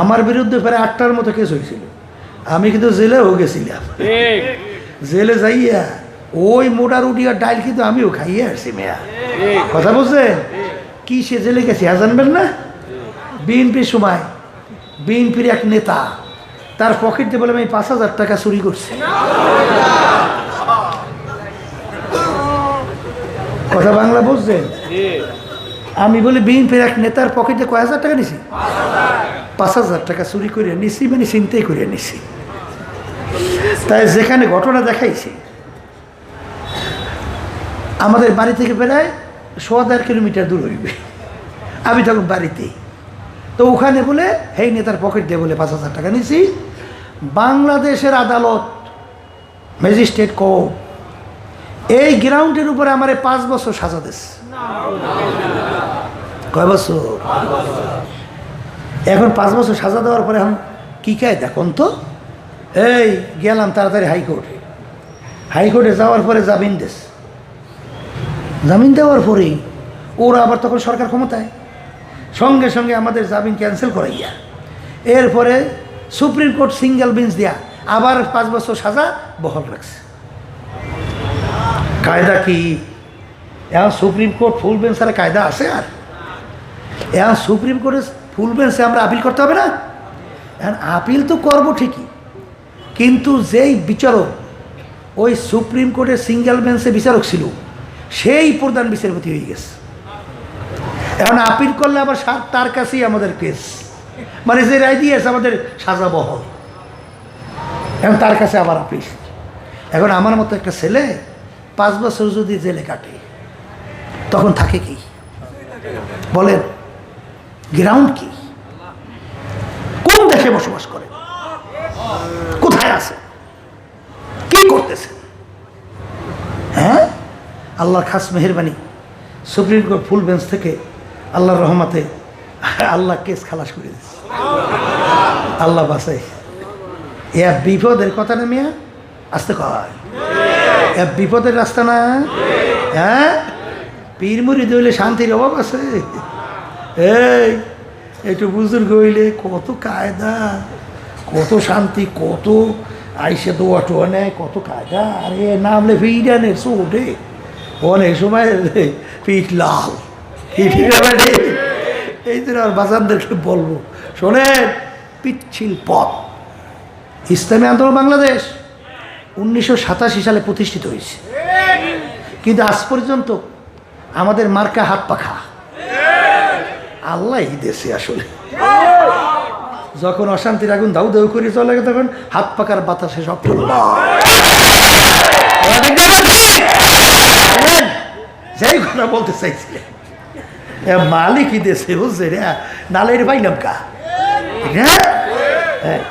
আমার বিরুদ্ধে প্রায় আটটার মতো কেস হয়েছিল। আমি কিন্তু জেলেও গেছিলাম। জেলে যাইয়া ওই মোটা রুটি আর ডাইল কিন্তু আমিও খাইয়ে আসছি মেয়া। কথা বলছেন কি সে জেলে গেছি আর জানবেন না? বিএনপির সময় বিএনপির এক নেতা তার পকেট দিয়ে বলে আমি পাঁচ হাজার টাকা চুরি করছি। কথা বাংলা বুঝছেন? আমি বলি বিএনপির এক নেতার পকেটে কয় হাজার টাকা নিছি? পাঁচ হাজার টাকা চুরি করে নিছি মানে চিন্তাই করে নিছি। তাই যেখানে ঘটনা দেখাইছি, আমাদের বাড়ি থেকে প্রায় সোয়া দেড় কিলোমিটার দূর হইবে। আমি তখন বাড়িতেই তো ওখানে বলে, হেই নেতার পকেট দিয়ে বলে, পাঁচ হাজার টাকা নিছি। বাংলাদেশের আদালত, ম্যাজিস্ট্রেট কোর্ট এই গ্রাউন্ডের উপরে আমার পাঁচ বছর সাজা দিস কয় বছর? এখন পাঁচ বছর সাজা দেওয়ার পরে এখন কী খায় দেখুন তো। এই, গেলাম তাড়াতাড়ি হাইকোর্টে। হাইকোর্টে যাওয়ার পরে জামিন দেশ। জামিন দেওয়ার পরেই ওরা আবার তখন সরকার ক্ষমতায়। সঙ্গে সঙ্গে আমাদের জামিন ক্যান্সেল করাইয়া। এরপরে সুপ্রিম কোর্ট সিঙ্গেল বেঞ্চ দিয়া আবার পাঁচ বছর সাজা বহল রাখছে। কায়দা কি? এখন সুপ্রিম কোর্ট ফুল বেঞ্চের কায়দা আছে আর? এখন সুপ্রিম কোর্টে ফুল বেঞ্চে আমরা আপিল করতে হবে না? এখন আপিল তো করব ঠিকই, কিন্তু যেই বিচারক ওই সুপ্রিম কোর্টের সিঙ্গেল বেঞ্চে বিচারক ছিল, সেই প্রধান বিচারপতি হয়ে গেছে। এখন আপিল করলে আবার তার কাছেই আমাদের কেস। মানে যে রায় দিয়েছে, আমাদের সাজা বহল। এখন তার কাছে আবার আপিল। এখন আমার মতো একটা ছেলে পাঁচ বছর যদি জেলে কাটে, তখন থাকে কি? বলেন। গ্রাউন্ড কি? কোন দেশে বসবাস করে? কোথায় আছে? কি করতেছে? হ্যাঁ? আল্লাহর খাস মেহরবানি। সুপ্রিম কোর্ট ফুল বেঞ্চ থেকে আল্লাহর রহমাতে আল্লাহ কেস খালাস করে দিচ্ছে আল্লাহ বাসাই এ বিপদের কথা না মিয়া? আসতে কয়। এ বিপদের রাস্তা না? হ্যাঁ? পীর মুড়ি দইলে শান্তির অভাব আছে। এই একটু বুজুর্গ হইলে কত কায়দা কত শান্তি কত আইসে দোয়া টোয়া নেয় কত কায়দা। আরে নামলে ফিরানের ওঠে অনেক সময় পিঠ লাল। পিঠ এই। জন্য আর বাজানদেরকে বলব শোনেন পিচ্ছিল পথ। ইসলামী আন্দোলন বাংলাদেশ উনিশশো সাতাশি সালে প্রতিষ্ঠিত হয়েছে। কিন্তু আজ পর্যন্ত আমাদের মার্কা হাত পাখা। আল্লাহ দেশে আসলে। যখন অশান্তির আগুন দাউ দাউ করে চলে গেছে তখন হাত পাকার বাতাসে সব যাই কথা বলতে চাইছিলে এ মালিকই দেশে বুঝছে রে নালের ভাই নামকা হ্যাঁ হ্যাঁ?